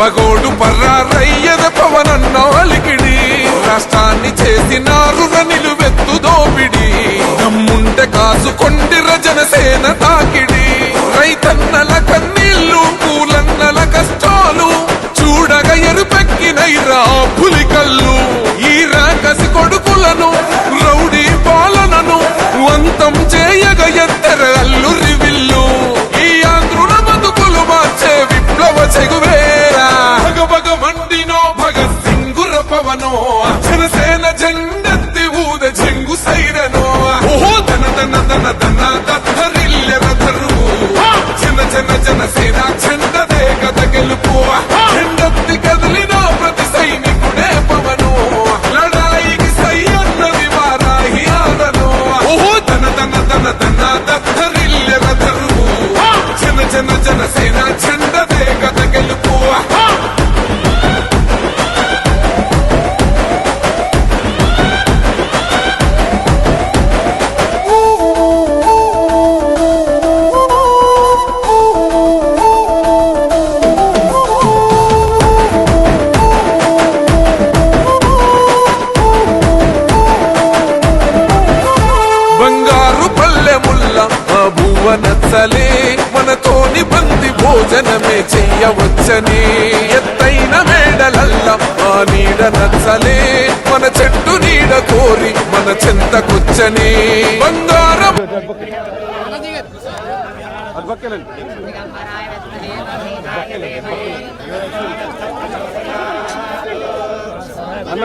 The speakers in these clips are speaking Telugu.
పగోడు పర్రారయ్యద పవనన్న అలికిడి. రాష్ట్రాన్ని చేసినారు నిలువెత్తు దోపిడి. దమ్ముంటే కాసుకొండిర జనసేన తా బంగారు పల్లెముల్ల ఆ భువ నచ్చలే. మనతోని బంది భోజనమే చెయ్యవచ్చని ఎత్తైన మేడలల్ల ఆ నీడ నచ్చలే. మన చెట్టు నీడ కోరి మన చెంతకొచ్చని. బంగారం అన్న.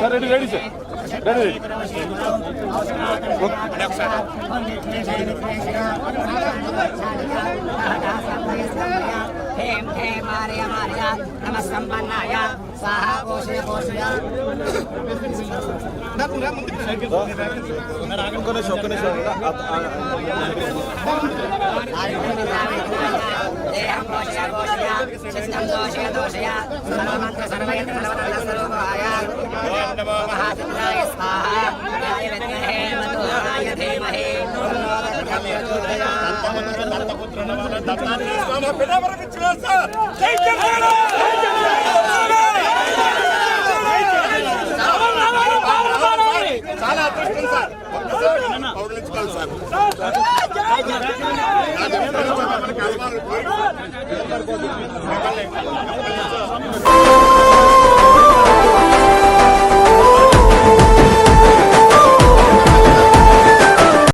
Sir ready ready sir ready ready హేం హేం ఆర్య మార్య దోషయ సర్వయంత్ర महाचन्द्राय स्वाहा गाय विद्महे मधुराय धीमहि तन्नो प्रचोदयात् చాలా అదృష్టం సార్ ఒక్కసారి పౌరులించుకోవాలి సార్ మనకి అభిమానులు